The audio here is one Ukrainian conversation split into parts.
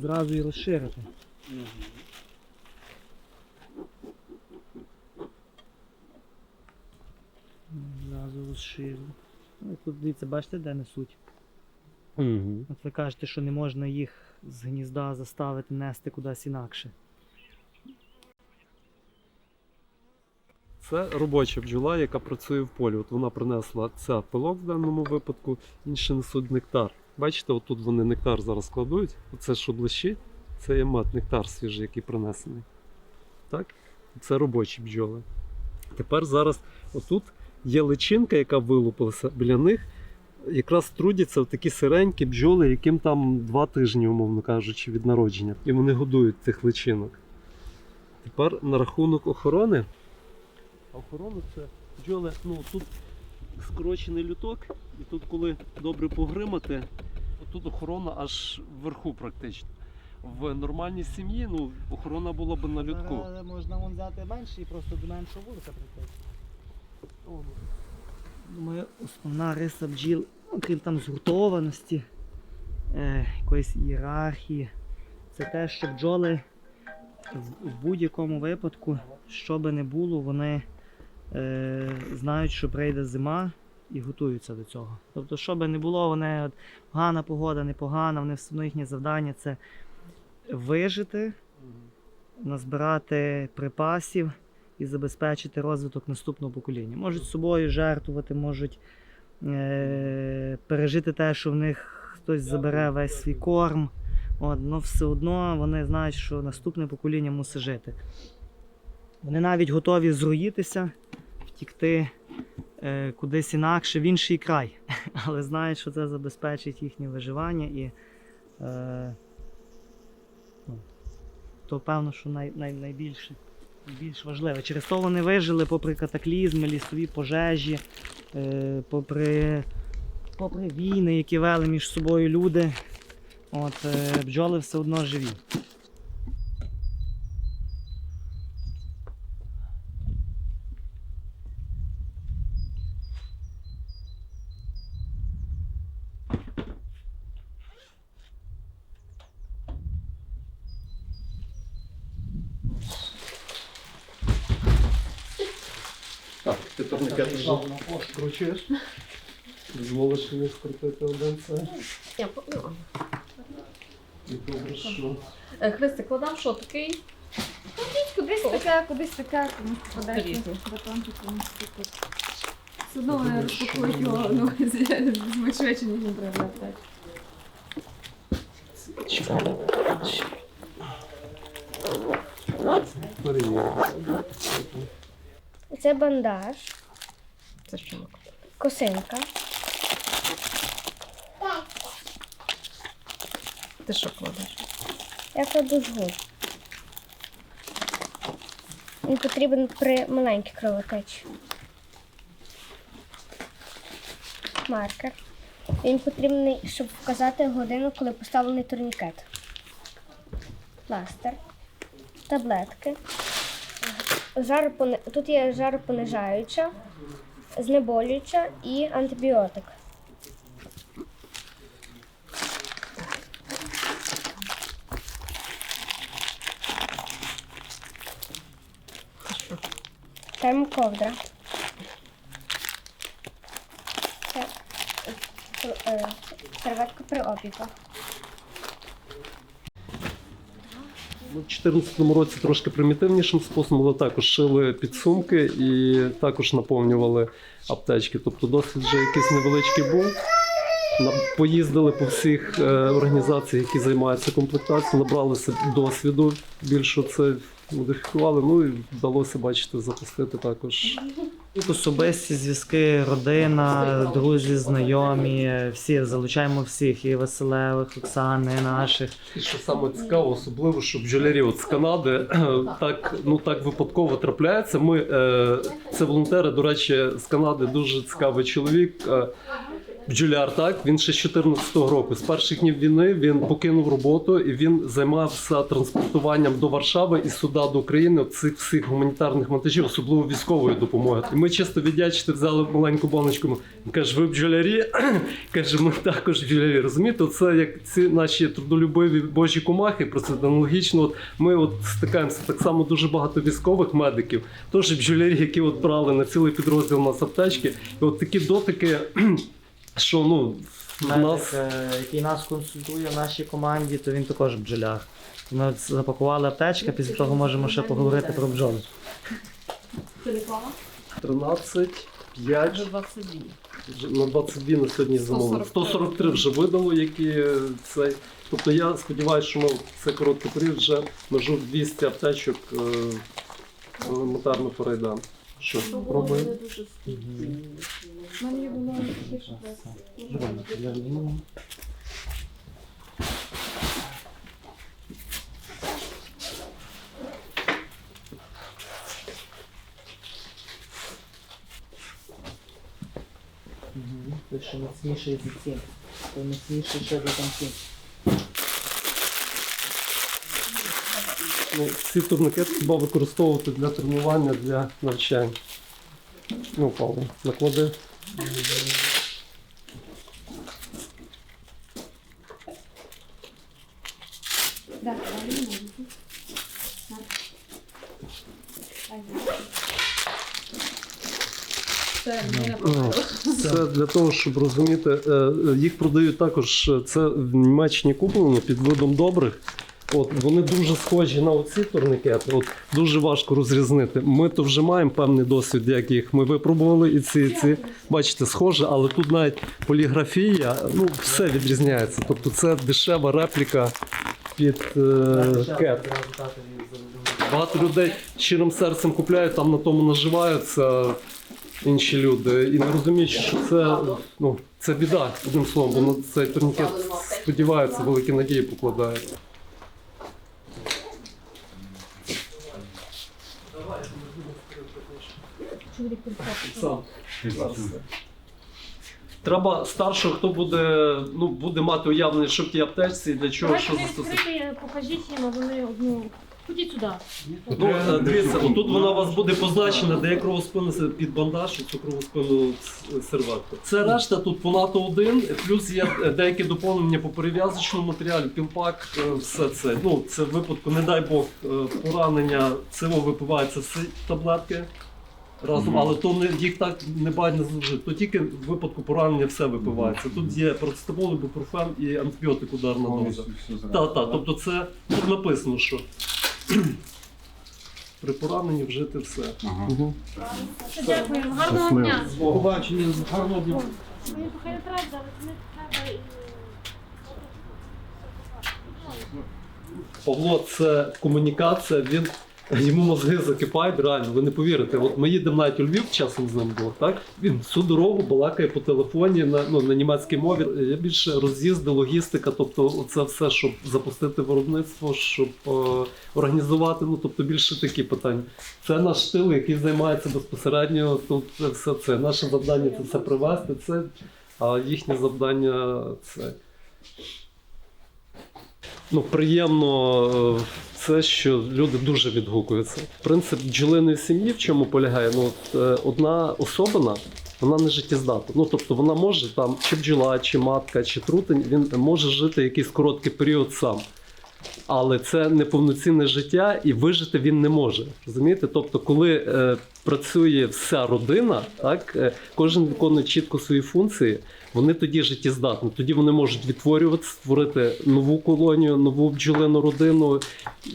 Зразу і розширити. Зразу розширю. Ну, і тут дивіться, бачите, де несуть. Угу. От ви кажете, що не можна їх з гнізда заставити нести кудись інакше. Це робоча бджола, яка працює в полі. От вона принесла це пилок в даному випадку, інші несуть нектар. Бачите, отут вони нектар зараз кладуть. Оце що блищить, це є мед, нектар свіжий, який принесений. Так? Це робочі бджоли. Тепер зараз отут є личинка, яка вилупилася біля них. Якраз трудяться такі сиренькі бджоли, яким там два тижні, умовно кажучи, від народження. І вони годують цих личинок. Тепер на рахунок охорони. Охорона це бджоли, ну тут скорочений люток, і тут, коли добре погримати, тут охорона аж вверху практично. В нормальній сім'ї ну, охорона була б на лютку. Але можна вон взяти менше і просто до меншого вулика прийти. Думаю, основна риса бджіл, ну, крім там згуртованості, е, якоїсь ієрархії, це те, що бджоли в, в будь-якому випадку, що би не було, вони е, знають, що прийде зима і готуються до цього. Тобто, що би не було, вони от, погана погода, непогана, вони все одно їхнє завдання це вижити, назбирати припасів і забезпечити розвиток наступного покоління. Можуть собою жертвувати, можуть е- пережити те, що в них хтось забере весь свій корм. От, але все одно вони знають, що наступне покоління мусить жити. Вони навіть готові зруїтися, втікти кудись інакше, в інший край, але знають, що це забезпечить їхнє виживання і е, ну, то певно, що най, най, найбільше більш важливе. Через то вони вижили попри катаклізми, лісові пожежі, е, попри, попри війни, які вели між собою люди. От, е, бджоли все одно живі. Вже кручиш. Дозволиш мені скрутити один це. Я по- ну, І добре, що. е, Христик, кладав що такий? Кудись таке, кудись таке, комусь попадається. Батончик комусь таке. Все одно вони розпакують його ну, швидше, ніж не треба. так. Перевіримо. Це бандаж, Це що? косинка, Ти що кладеш? я кладу жгут. Він потрібен при маленькій кровотечі. Маркер. Він потрібний, щоб вказати годину, коли поставлений турнікет. Пластир. Таблетки. Жаропони... Тут є жаропонижаюча, знеболююча і антибіотик. Термоковдра. Е, серветка при опіках. В 2014 році трошки примітивнішим способом, але також шили підсумки і також наповнювали аптечки. Тобто досвід вже якийсь невеличкий був. Поїздили по всіх е, організаціях, які займаються комплектацією, набралися досвіду, більше це модифікували. Ну і вдалося бачити, запустити також. Особисті зв'язки, родина, друзі, знайомі, всі залучаємо всіх, і Василевих, Оксани, наших. І що саме цікаво, особливо, що бджолярі з Канади так, ну, так випадково трапляється. Ми, е, це волонтери, до речі, з Канади дуже цікавий чоловік. Бджоляр, так він ще з 14-го року. З перших днів війни він покинув роботу і він займався транспортуванням до Варшави і сюди до України цих всіх гуманітарних вантажів, особливо військової допомоги. І ми чисто віддячити взяли маленьку баночку. Каже, ви бджолярі? каже, ми також бджолярі. Розумієте, це як ці наші трудолюбиві божі комахи. Про це аналогічно. От ми от стикаємося так само дуже багато військових медиків, теж бджолярі, які от брали на цілий підрозділ у нас аптечки. І от такі дотики, що ну в Медик, нас. е, який нас консультує в нашій команді, то він також бджоляр. Ми от запакували аптечки, після того можемо ще поговорити про бджоли. Телефона? 13, 5, Вже 22. на 22 на сьогодні замовили. 143 вже видало, які е, цей. Тобто я сподіваюся, що ми в цей короткий період вже межу 200 аптечок е, елементарно перейдемо. Що, пробуємо? У мене є було більше Це ще міцніший за ці. Це міцніший ще за там ці. Ну, ці турникети хіба використовувати для тренування, для навчань. Ну, Павло, наклади. Да. Це Ну, Це для того, щоб розуміти, е, е, їх продають також. е, Це в Німеччині куплено під видом добрих. От вони дуже схожі на оці турникети. От дуже важко розрізнити. Ми то вже маємо певний досвід, як їх ми випробували, і ці, і ці бачите, схоже, але тут навіть поліграфія, ну все відрізняється. Тобто це дешева репліка під е, кет. Багато людей щирим серцем купляють, там на тому наживаються інші люди і не розуміють, що це, ну, це біда, одним словом, бо на цей турнікет сподіваються, великі надії покладають. Сам. Треба старшого, хто буде, ну, буде мати уявлення, що в тій аптечці, і для чого, що Давайте застосовувати. відкрити, покажіть їм, а вони одну. Ходіть сюди. Ну, е, дивіться, отут вона у вас буде позначена, де є кровоспина це під бандаж, цю кровоспину с- серветку. Це решта тут по НАТО 1, плюс є е, деякі доповнення по перев'язочному матеріалі, пілпак, е, все це. Ну, це в випадку, не дай Бог, е, поранення, цього випиваються всі таблетки. Разом, але то не їх так не бать не завжди. То тільки в випадку поранення все випивається. Тут є процетамол, ібупрофен і антибіотик ударна доза. Так, так. Тобто це тут написано, що при пораненні вжити все. Мгм. Дякуємо. Гарного дня. Побачення, гарного дня. Мені хай не треба, але не треба. і- Павло, це комунікація, він йому мозги закипають, реально, ви не повірите. От ми їдемо навіть у Львів, часом з ним було, так? Він всю дорогу балакає по телефоні на, ну, на німецькій мові. Я більше роз'їзди, логістика, тобто це все, щоб запустити виробництво, щоб е, організувати, ну тобто більше такі питання. Це наш тил, який займається безпосередньо. Тут все це. Наше завдання це все привезти, це, а їхнє завдання це. Ну, приємно е, це, що люди дуже відгукуються. Принцип бджолиної сім'ї в чому полягає? Ну, от, е, одна особина, вона не життєздатна. Ну, тобто вона може там, чи бджола, чи матка, чи трутень, він може жити якийсь короткий період сам. Але це неповноцінне життя, і вижити він не може. Розумієте? Тобто, коли е, працює вся родина, так е, кожен виконує чітко свої функції, вони тоді життєздатні. Тоді вони можуть відтворювати, створити нову колонію, нову бджолину родину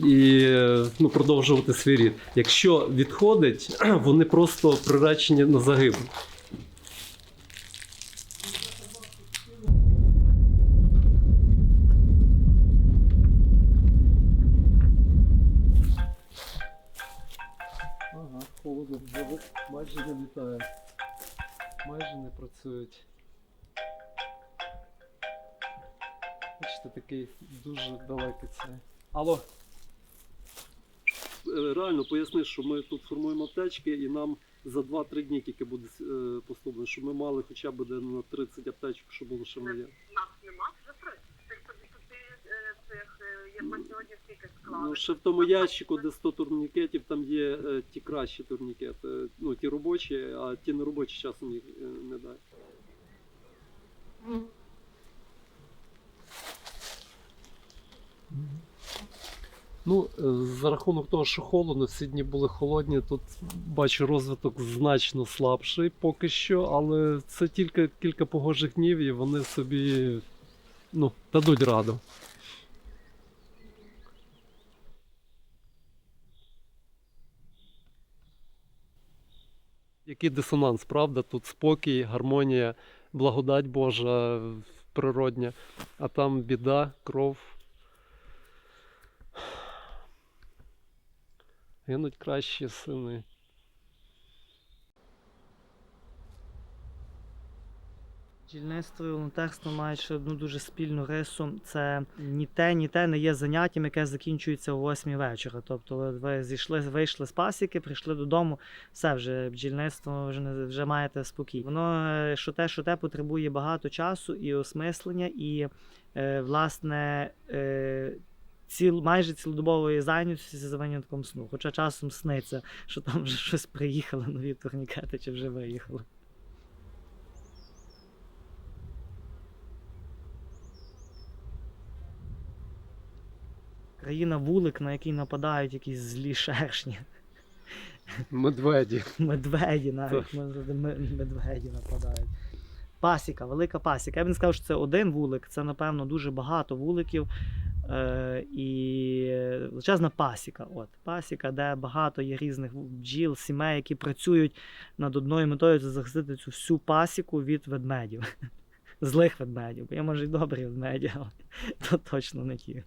і е, ну, продовжувати свій рід. Якщо відходить, вони просто приречені на загибель. Холодно, майже не літають. Майже не працюють. Бачите, такий дуже далекий цей. Алло. Е, Реально поясни, що ми тут формуємо аптечки і нам за 2-3 дні тільки буде е, поступлено, щоб ми мали хоча б де на 30 аптечок, щоб було ще моє. нас нема вже три. Тих тобі туди е, цих, е, як ми сьогодні скільки склали. Ну, ще в тому ящику, де 100 турнікетів, там є е, ті кращі турнікети. Ну, ті робочі, а ті неробочі часом їх е, не дають. Ну, е, за рахунок того, що холодно, всі дні були холодні, тут бачу розвиток значно слабший поки що, але це тільки кілька погожих днів і вони собі ну, дадуть раду. Який дисонанс, правда? Тут спокій, гармонія, благодать Божа природня, а там біда, кров. Гинуть кращі сини. Бджільництво і волонтерство мають ще одну дуже спільну рису. Це ні те, ні те не є заняттям, яке закінчується о 8 вечора. Тобто ви- зійшли, вийшли з пасіки, прийшли додому, все вже бджільництво вже не вже маєте спокій. Воно е, що те, що те потребує багато часу і осмислення, і е, власне. Е, Ціл, майже цілодобової зайнятості за винятком сну. Хоча часом сниться, що там вже щось приїхали, нові турнікети чи вже виїхали. Країна вулик, на який нападають якісь злі шершні. Медведі. Медведі навіть медведі нападають. Пасіка, велика пасіка. Я б не сказав, що це один вулик, це, напевно, дуже багато вуликів. Е, і величезна пасіка. От, пасіка, де багато є різних бджіл, сімей, які працюють над одною метою це захистити цю всю пасіку від ведмедів. Злих ведмедів. Бо є може й добрі ведмеді, але то точно не ті.